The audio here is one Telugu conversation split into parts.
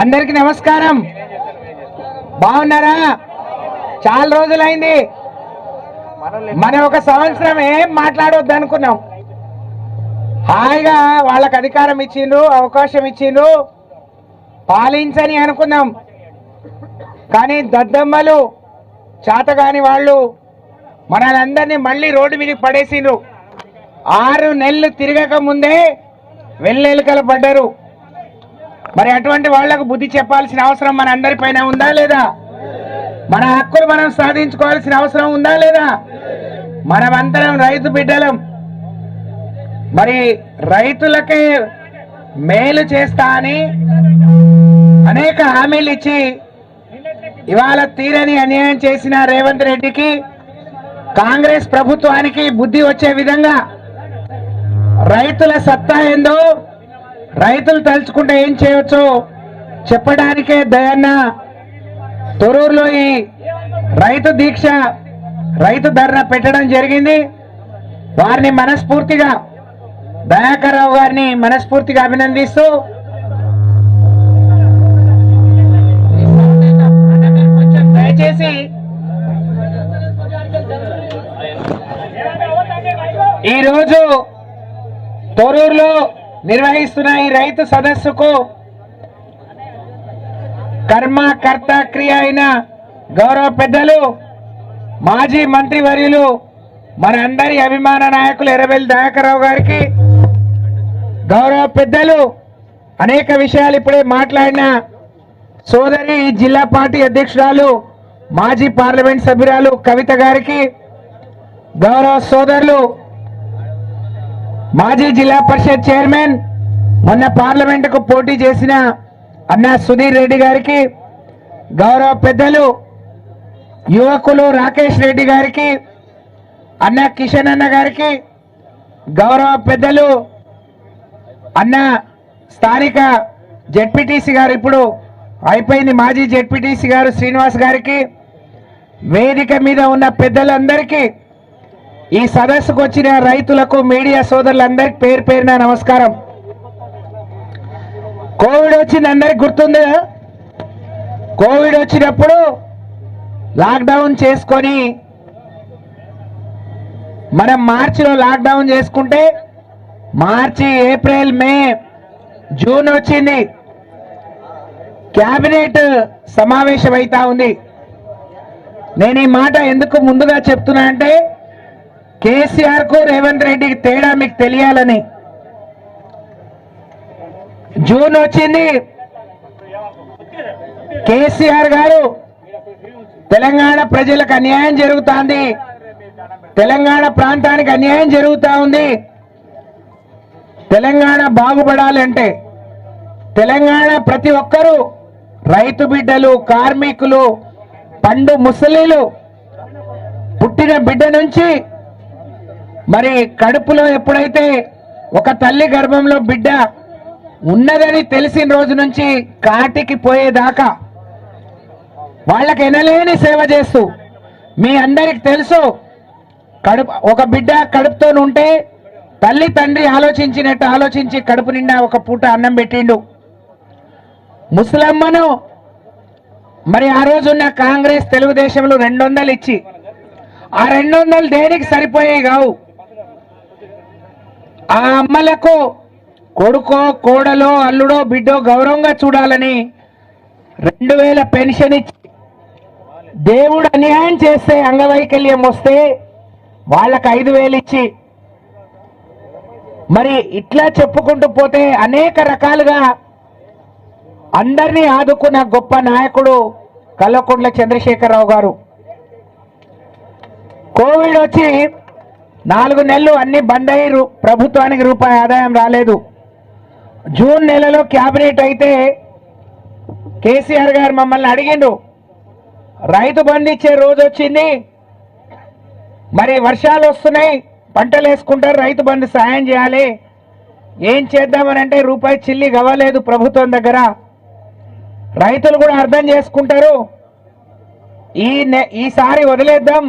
అందరికి నమస్కారం. బాగున్నారా? చాలా రోజులైంది. మనం ఒక సంవత్సరం ఏం మాట్లాడవద్దు అనుకున్నాం హాయిగా వాళ్ళకి అధికారం ఇచ్చిండ్రు అవకాశం ఇచ్చిండ్రు. పాలించని అనుకున్నాం. కానీ దద్దమ్మలు చేతగాని వాళ్ళు మనలందరినీ మళ్ళీ రోడ్డు మీదకి పడేసిండ్రు. ఆరు నెలలు తిరగక ముందే వెల్లెలుకలు పడ్డారు. మరి అటువంటి వాళ్ళకు బుద్ధి చెప్పాల్సిన అవసరం మన అందరిపైన ఉందా లేదా? మన హక్కులు మనం సాధించుకోవాల్సిన అవసరం ఉందా లేదా? మనమంతరం రైతు బిడ్డలం. మరి రైతులకే మేలు చేస్తా అని అనేక హామీలు ఇచ్చి ఇవాళ తీరని అన్యాయం చేసిన రేవంత్ రెడ్డికి కాంగ్రెస్ ప్రభుత్వానికి బుద్ధి వచ్చే విధంగా రైతుల సత్తా ఏందో రైతులు తలుచుకుంటే ఏం చేయవచ్చు చెప్పడానికే దయన్న. తొరూరులో ఈ రైతు దీక్ష రైతు ధర్నా పెట్టడం జరిగింది. వారిని మనస్ఫూర్తిగా దయాకర్ గారిని మనస్ఫూర్తిగా అభినందిస్తూ దయచేసి ఈరోజు తొరూరులో నిర్వహిస్తున్న ఈ రైతు సదస్సుకు కర్మ కర్త క్రియ అయిన గౌరవ పెద్దలు మాజీ మంత్రి వర్యులు మనందరి అభిమాన నాయకులు ఎర్రబెల్లి దయాకర్రావు గారికి గౌరవ పెద్దలు అనేక విషయాలు ఇప్పుడే మాట్లాడిన సోదరి జిల్లా పార్టీ అధ్యక్షురాలు మాజీ పార్లమెంట్ సభ్యురాలు కవిత గారికి గౌరవ సోదరులు మాజీ జిల్లా పరిషత్ చైర్మన్ మొన్న పార్లమెంటుకు పోటీ చేసిన అన్న సుధీర్ రెడ్డి గారికి గౌరవ పెద్దలు యువకులు రాకేష్ రెడ్డి గారికి అన్న కిషన్ అన్న గారికి గౌరవ పెద్దలు అన్న స్థానిక జెడ్పీటీసీ గారు ఇప్పుడు అయిపోయింది. మాజీ జెడ్పీటీసీ గారు శ్రీనివాస్ గారికి వేదిక మీద ఉన్న పెద్దలందరికీ ఈ సదస్సుకు వచ్చిన రైతులకు మీడియా సోదరులందరికి పేరు పేరున నమస్కారం. కోవిడ్ వచ్చింది అందరికి గుర్తుంది? కోవిడ్ వచ్చినప్పుడు లాక్డౌన్ చేసుకొని మనం మార్చిలో లాక్డౌన్ చేసుకుంటే మార్చి ఏప్రిల్ మే జూన్ వచ్చింది. క్యాబినెట్ సమావేశం అవుతా ఉంది. నేను ఈ మాట ఎందుకు ముందుగా చెప్తున్నా అంటే కేసీఆర్కు రేవంత్ రెడ్డికి తేడా మీకు తెలియాలని. జూన్ వచ్చింది. కేసీఆర్ గారు తెలంగాణ ప్రజలకు అన్యాయం జరుగుతోంది. తెలంగాణ ప్రాంతానికి అన్యాయం జరుగుతూ ఉంది. తెలంగాణ బాగుపడాలంటే తెలంగాణ ప్రతి ఒక్కరూ రైతు బిడ్డలు కార్మికులు పండు ముసలీలు పుట్టిన బిడ్డ నుంచి మరి కడుపులో ఎప్పుడైతే ఒక తల్లి గర్భంలో బిడ్డ ఉన్నదని తెలిసిన రోజు నుంచి కాటికి పోయేదాకా వాళ్ళకి ఎనలేని సేవ చేస్తూ మీ అందరికి తెలుసు కడుపు ఒక బిడ్డ కడుపుతో ఉంటే తల్లి తండ్రి ఆలోచించినట్టు ఆలోచించి కడుపు నిండా ఒక పూట అన్నం పెట్టిండు. ముసలమ్మను మరి ఆ రోజున్న కాంగ్రెస్ తెలుగుదేశంలో రెండు వందలు ఇచ్చి ఆ రెండు వందలు దేనికి సరిపోయేవి కావు? ఆ అమ్మలకు కొడుకో కోడలో అల్లుడో బిడ్డో గౌరవంగా చూడాలని రెండు వేల పెన్షన్ ఇచ్చి దేవుడు అన్యాయం చేస్తే అంగవైకల్యం వస్తే వాళ్ళకి ఐదు వేలు ఇచ్చి మరి ఇట్లా చెప్పుకుంటూ పోతే అనేక రకాలుగా అందరినీ ఆదుకున్న గొప్ప నాయకుడు కల్వకుంట్ల చంద్రశేఖరరావు గారు. కోవిడ్ వచ్చి నాలుగు నెలలు అన్ని బంద్ అయ్యి ప్రభుత్వానికి రూపాయి ఆదాయం రాలేదు. జూన్ నెలలో క్యాబినెట్ అయితే కేసీఆర్ గారు మమ్మల్ని అడిగిండు రైతు బంధు ఇచ్చే రోజు వచ్చింది మరి వర్షాలు వస్తున్నాయి పంటలు వేసుకుంటారు రైతు బంధు సాయం చేయాలి. ఏం చేద్దామని అంటే రూపాయి చిల్లి గవ్వలేదు ప్రభుత్వం దగ్గర. రైతులు కూడా అర్థం చేసుకుంటారు ఈ నె ఈసారి వదిలేద్దాం.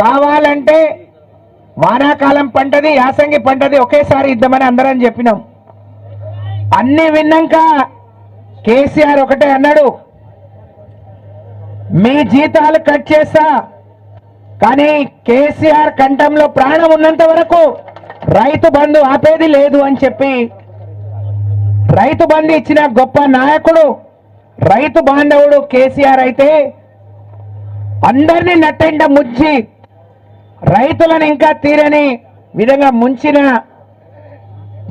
కావాలంటే వానాకాలం పంటది యాసంగి పంటది ఒకేసారి ఇద్దామని అందరం చెప్పినాం. అన్ని విన్నాక కేసీఆర్ ఒకటే అన్నాడు మీ జీతాలు కట్ చేస్తా కానీ కేసీఆర్ కంఠంలో ప్రాణం ఉన్నంత వరకు రైతు బంధు ఆపేది లేదు అని చెప్పి రైతు బంధు ఇచ్చిన గొప్ప నాయకుడు రైతు బాంధవుడు కేసీఆర్ అయితే అందరినీ నట్టెండ ముచ్చి రైతులను ఇంకా తీరని విధంగా ముంచిన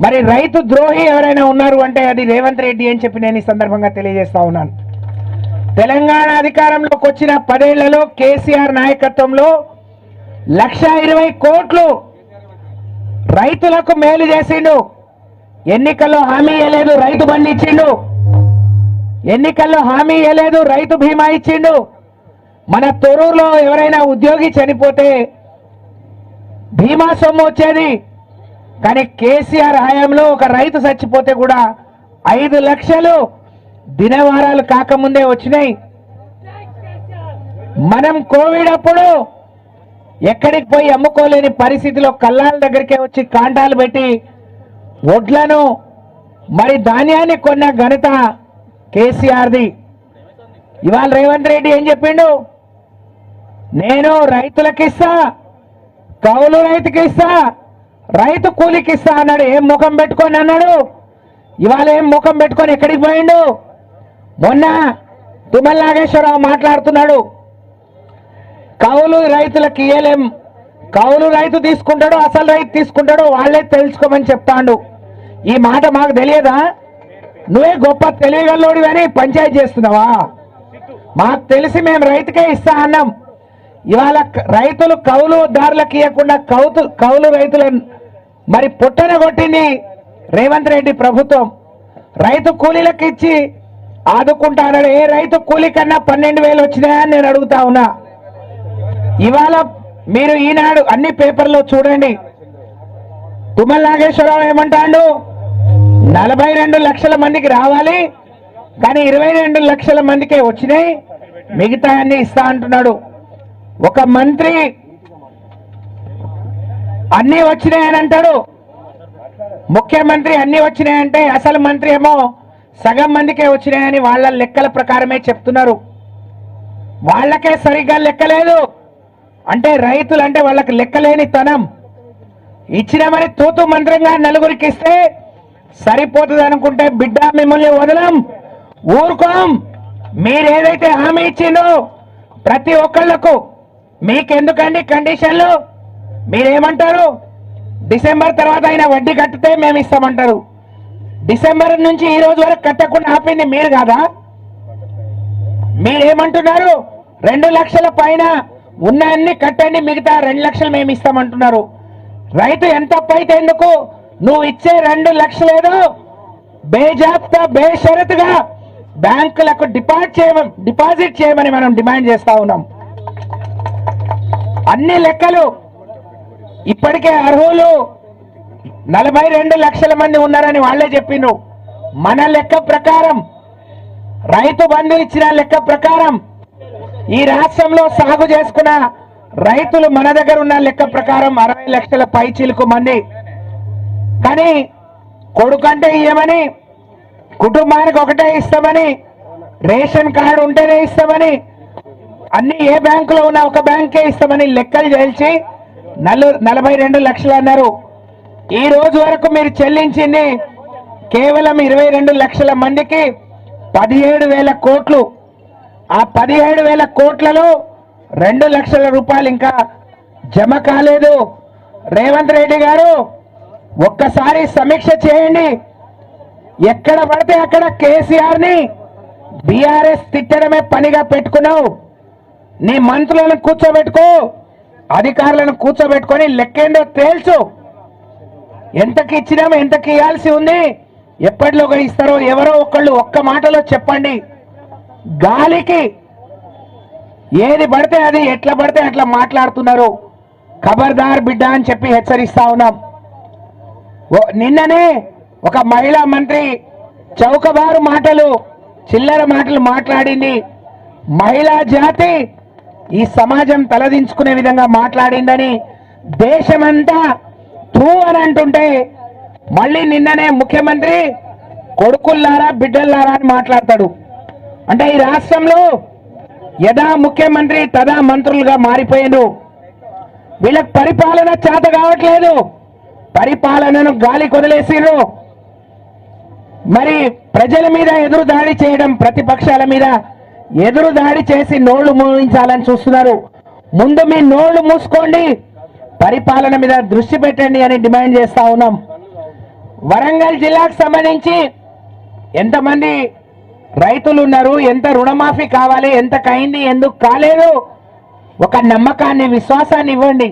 మరి రైతు ద్రోహి ఎవరైనా ఉన్నారు అంటే అది రేవంత్ రెడ్డి అని చెప్పి నేను ఈ సందర్భంగా తెలియజేస్తా ఉన్నాను. తెలంగాణ అధికారంలోకి వచ్చిన పదేళ్ళలో కేసీఆర్ నాయకత్వంలో లక్ష ఇరవై కోట్లు రైతులకు మేలు చేసిండు. ఎన్నికల్లో హామీ ఇవ్వలేదు రైతు బండి ఇచ్చిండు. ఎన్నికల్లో హామీ ఇవ్వలేదు రైతు బీమా ఇచ్చిండు. మన తొరూరులో ఎవరైనా ఉద్యోగి చనిపోతే బీమా సొమ్ము వచ్చేది. కానీ కేసీఆర్ హయాంలో ఒక రైతు చచ్చిపోతే కూడా ఐదు లక్షలు దినవారాలు కాకముందే వచ్చినాయి. మనం కోవిడ్ అప్పుడు ఎక్కడికి పోయి అమ్ముకోలేని పరిస్థితిలో కల్లాల దగ్గరికే వచ్చి కాంటాలు పెట్టి వడ్లను మరి ధాన్యాన్ని కొన్న ఘనత కేసీఆర్ది. ఇవాళ రేవంత్ రెడ్డి ఏం చెప్పిండు? నేను రైతులకిస్తా కౌలు రైతుకి ఇస్తా రైతు కూలికి ఇస్తా అన్నాడు. ఏం ముఖం పెట్టుకొని అన్నాడు? ఇవాళ ఏం ముఖం పెట్టుకొని ఎక్కడికి పోయిండు? మొన్న తుమ్మల నాగేశ్వరరావు మాట్లాడుతున్నాడు. కౌలు రైతులకు ఇయ్యలేం. కౌలు రైతు తీసుకుంటాడో అసలు రైతు తీసుకుంటాడో వాళ్ళే తెలుసుకోమని చెప్తాండు. ఈ మాట మాకు తెలియదా? నువ్వే గొప్ప తెలియగల్లోడివి పంచాయతీ చేస్తున్నావా? మాకు తెలిసి మేము రైతుకే ఇస్తా అన్నాం. ఇవాళ రైతులు కౌలు దారులకు ఇవ్వకుండా కౌతు కౌలు రైతులను మరి పుట్టన కొట్టింది రేవంత్ రెడ్డి ప్రభుత్వం. రైతు కూలీలకు ఇచ్చి ఆదుకుంటానని ఏ రైతు కూలీ కన్నా పన్నెండు వేలు వచ్చినాయని నేను అడుగుతా ఉన్నా. ఇవాళ మీరు ఈనాడు అన్ని పేపర్లో చూడండి. తుమ్మల నాగేశ్వరరావు ఏమంటాడు? నలభై రెండు లక్షల మందికి రావాలి కానీ ఇరవై రెండు లక్షల మందికే వచ్చినాయి. మిగతా అన్ని ఇస్తా అంటున్నాడు. ఒక మంత్రి అన్ని వచ్చినాయని అంటాడు. ముఖ్యమంత్రి అన్ని వచ్చినాయంటే అసలు మంత్రి ఏమో సగం మందికే వచ్చినాయని వాళ్ళ లెక్కల ప్రకారమే చెప్తున్నారు. వాళ్ళకే సరిగ్గా లెక్కలేదు. అంటే రైతులు అంటే వాళ్ళకి లెక్కలేని తనం. ఇచ్చినామని తూతు మంత్రంగా నలుగురికి ఇస్తే సరిపోతుంది అనుకుంటే బిడ్డ మిమ్మల్ని వదలం ఊరుకోం. మీరేదైతే హామీ ఇచ్చిందో ప్రతి ఒక్కళ్ళకు మీకెందుకండి కండిషన్లు? మీరేమంటారు? డిసెంబర్ తర్వాత అయినా వడ్డీ కట్టితే మేము ఇస్తామంటారు. డిసెంబర్ నుంచి ఈ రోజు వరకు కట్టకుండా ఆపింది మీరు కాదా? మీరేమంటున్నారు? రెండు లక్షల పైన ఉన్న అన్ని కట్టండి మిగతా రెండు లక్షలు మేము ఇస్తామంటున్నారు. రైతు ఎంత అయితే ఎందుకు? నువ్వు ఇచ్చే రెండు లక్షలేదో బేజాప్తా బేషరతుగా బ్యాంకులకు డిపాజిట్ చేయమని డిపాజిట్ చేయమని మనం డిమాండ్ చేస్తా ఉన్నాం. అన్ని లెక్కలు. ఇప్పటికే అర్హులు. నలభై రెండు లక్షల మంది ఉన్నారని వాళ్ళే చెప్పిండు మన లెక్క ప్రకారం రైతు బంధు ఇచ్చిన లెక్క ప్రకారం ఈ రాష్ట్రంలో సాగు చేసుకున్న రైతులు మన దగ్గర ఉన్న లెక్క ప్రకారం అరవై లక్షల పైచీలకు మంది. కానీ కొడుకంటే ఇయ్యమని కుటుంబానికి ఒకటే ఇస్తామని రేషన్ కార్డు ఉంటేనే ఇస్తామని అన్ని ఏ బ్యాంకులో ఉన్నా ఒక బ్యాంకే ఇస్తామని లెక్కలు చేల్చి నలు నలభై రెండు లక్షలు అన్నారు. ఈ రోజు వరకు మీరు చెల్లించింది కేవలం ఇరవై రెండు లక్షల మందికి పదిహేడు వేల కోట్లు. ఆ పదిహేడు వేల కోట్లలో రెండు లక్షల రూపాయలు ఇంకా జమ కాలేదు. రేవంత్ రెడ్డి గారు ఒక్కసారి సమీక్ష చేయండి. ఎక్కడ పడితే అక్కడ కేసీఆర్ని బీఆర్ఎస్ తిట్టడమే పనిగా పెట్టుకున్నావు. నీ మంత్రులను కూర్చోబెట్టుకో అధికారులను కూర్చోబెట్టుకొని లెక్కేందో తేల్చు. ఎంతకి ఇచ్చినామో ఎంతకి ఇవ్వాల్సి ఉంది ఎప్పటిలోగా ఇస్తారో ఎవరో ఒకళ్ళు ఒక్క మాటలో చెప్పండి. గాలికి ఏది పడితే అది ఎట్లా పడితే అట్లా మాట్లాడుతున్నారు. ఖబర్దార్ బిడ్డ అని చెప్పి హెచ్చరిస్తా ఉన్నాం. ఓ- నిన్ననే ఒక మహిళా మంత్రి చౌకబారు మాటలు చిల్లర మాటలు మాట్లాడింది. మహిళా జాతి ఈ సమాజం తలదించుకునే విధంగా మాట్లాడిందని దేశమంతా తూ అని అంటుంటే మళ్ళీ నిన్ననే ముఖ్యమంత్రి కొడుకుల్లారా బిడ్డల్లారా అని మాట్లాడతాడు. అంటే ఈ రాష్ట్రంలో యథా ముఖ్యమంత్రి తదా మంత్రులుగా మారిపోయిండు. వీళ్ళకి పరిపాలన చేత కావట్లేదు. పరిపాలనను గాలి కొదిలేసిరు మరి ప్రజల మీద ఎదురు దాడి చేయడం ప్రతిపక్షాల మీద ఎదురు దాడి చేసి నోళ్ళు మూయించాలని చూస్తున్నారు. ముందు మీ నోళ్ళు మూసుకోండి. పరిపాలన మీద దృష్టి పెట్టండి అని డిమాండ్ చేస్తా ఉన్నాం. వరంగల్ జిల్లాకు సంబంధించి ఎంతమంది రైతులు ఉన్నారు ఎంత రుణమాఫీ కావాలి ఎంత కైంది ఎందుకు కాలేదు ఒక నమ్మకాన్ని విశ్వాసాన్ని ఇవ్వండి.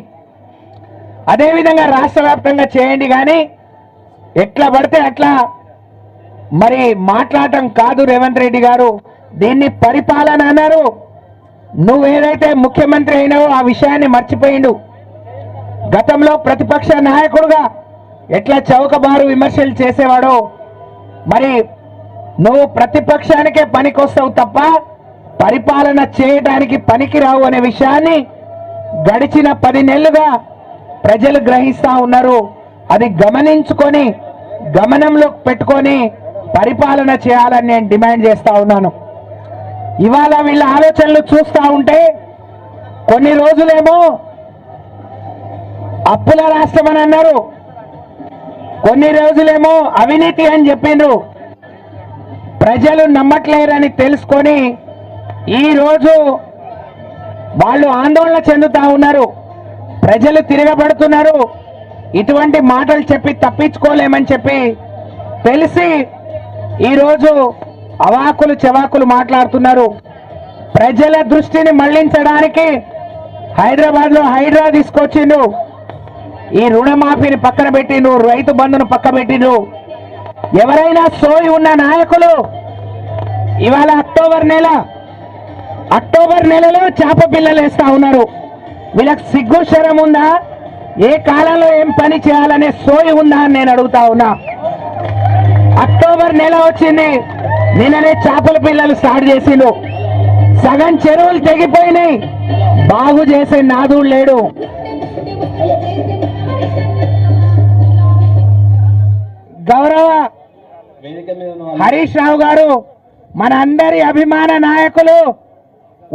అదేవిధంగా రాష్ట్ర వ్యాప్తంగా చేయండి కానీ ఎట్లా పడితే అట్లా మరి మాట్లాడటం కాదు రేవంత్ రెడ్డి గారు. దీన్ని పరిపాలన అన్నారు. నువ్వు ఏదైతే ముఖ్యమంత్రి అయినావో ఆ విషయాన్ని మర్చిపోయిండు. గతంలో ప్రతిపక్ష నాయకుడుగా ఎట్లా చౌకబారు విమర్శలు చేసేవాడో మరి నువ్వు ప్రతిపక్షానికే పనికొస్తావు తప్ప పరిపాలన చేయడానికి పనికిరావు అనే విషయాన్ని గడిచిన పది నెలలుగా ప్రజలు గ్రహిస్తూ ఉన్నారు. అది గమనించుకొని గమనంలో పెట్టుకొని పరిపాలన చేయాలని నేను డిమాండ్ చేస్తా ఉన్నాను. ఇవాళ వీళ్ళ ఆలోచనలు చూస్తూ ఉంటే కొన్ని రోజులేమో అప్పుల రాష్ట్రం అని అన్నారు. కొన్ని రోజులేమో అవినీతి అని చెప్పిండ్రు ప్రజలు నమ్మట్లేరని తెలుసుకొని ఈరోజు వాళ్ళు ఆందోళన చెందుతా ఉన్నారు. ప్రజలు తిరగబడుతున్నారు. ఇటువంటి మాటలు చెప్పి తప్పించుకోలేమని చెప్పి తెలిసి ఈరోజు అవాకులు చెవాకులు మాట్లాడుతున్నారు. ప్రజల దృష్టిని మళ్ళించడానికి హైదరాబాద్లో హైడ్రా తీసుకొచ్చిండు. ఈ రుణమాఫీని పక్కన పెట్టిండు రైతు బంధును పక్క పెట్టిండు. ఎవరైనా సోయి ఉన్న నాయకులు ఇవాళ అక్టోబర్ నెల అక్టోబర్ నెలలో చేప పిల్లలు వేస్తా ఉన్నారు. వీళ్ళకి సిగ్గు శరం ఉందా? ఏ కాలంలో ఏం పని చేయాలనే సోయి ఉందా అని నేను అడుగుతా ఉన్నా. అక్టోబర్ నెల వచ్చింది. నిన్ననే చేపల పిల్లలు స్టార్ట్ చేసిండు. సగం చెరువులు తెగిపోయినాయి. బాగు చేసే నాదుడు లేడు. గౌరవ హరీష్ రావు గారు మన అందరి అభిమాన నాయకులు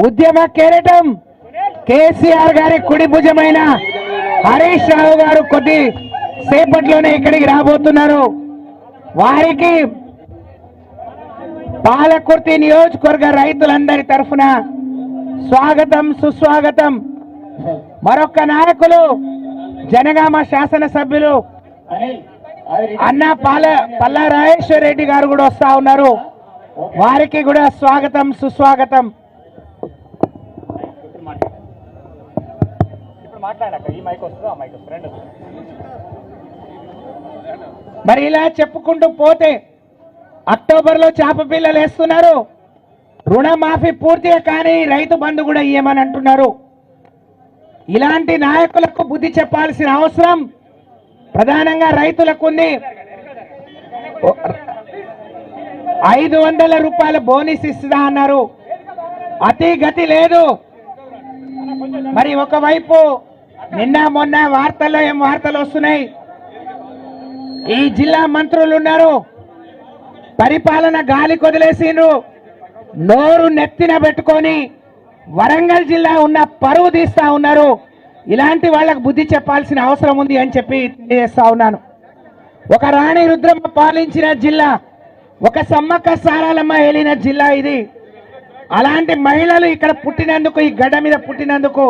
ఉద్యమ కేరటం కేసీఆర్ గారి కుడి భుజమైన హరీష్ రావు గారు కొద్ది సేపట్లోనే ఇక్కడికి రాబోతున్నారు. వారికి పాలకుర్తి నియోజకవర్గ రైతులందరి తరఫున స్వాగతం సుస్వాగతం. మరొక నాయకులు జనగామ శాసనసభ్యులు అన్న పాల పల్లా రాజేశ్వర రెడ్డి గారు కూడా వస్తా ఉన్నారు. వారికి కూడా స్వాగతం సుస్వాగతం. మాట్లాడాక ఈ మైక్ వస్తుందో? ఆ మైక్ వస్తుంది. రెండు. మరి ఇలా చెప్పుకుంటూ పోతే అక్టోబర్లో చేప పిల్లలు వేస్తున్నారు. రుణమాఫీ పూర్తిగా కానీ రైతు బంధు కూడా ఇయ్యమని అంటున్నారు. ఇలాంటి నాయకులకు బుద్ధి చెప్పాల్సిన అవసరం ప్రధానంగా రైతులకు ఉంది. ఐదు వందల రూపాయల బోనస్ ఇస్తుందా అన్నారు. అతి గతి లేదు. మరి ఒకవైపు నిన్న మొన్న వార్తల్లో ఏం వార్తలు వస్తున్నాయి? ఈ జిల్లా మంత్రులు ఉన్నారు. పరిపాలన గాలి కొదిలేసిండ్రు. నోరు నెత్తిన పెట్టుకొని వరంగల్ జిల్లా ఉన్న పరువు తీస్తా ఉన్నారు. ఇలాంటి వాళ్ళకు బుద్ధి చెప్పాల్సిన అవసరం ఉంది అని చెప్పి తెలియజేస్తా ఉన్నాను. ఒక రాణి రుద్రమ్మ పాలించిన జిల్లా ఒక సమ్మక్క సారాలమ్మ ఏలిన జిల్లా ఇది. అలాంటి మహిళలు ఇక్కడ పుట్టినందుకు ఈ గడ్డ మీద పుట్టినందుకు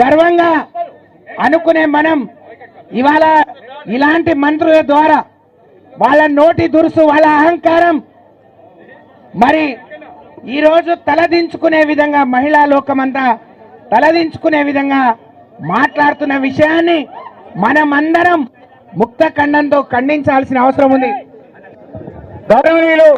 గర్వంగా అనుకునే మనం ఇవాళ ఇలాంటి మంత్రుల ద్వారా వాళ్ళ నోటి దురుసు వాళ్ళ అహంకారం మరి ఈరోజు తలదించుకునే విధంగా మహిళా లోకమంతా తలదించుకునే విధంగా మాట్లాడుతున్న విషయాన్ని మనమందరం ముక్త ఖండంతో ఖండించాల్సిన అవసరం ఉంది. గౌరవనీయులు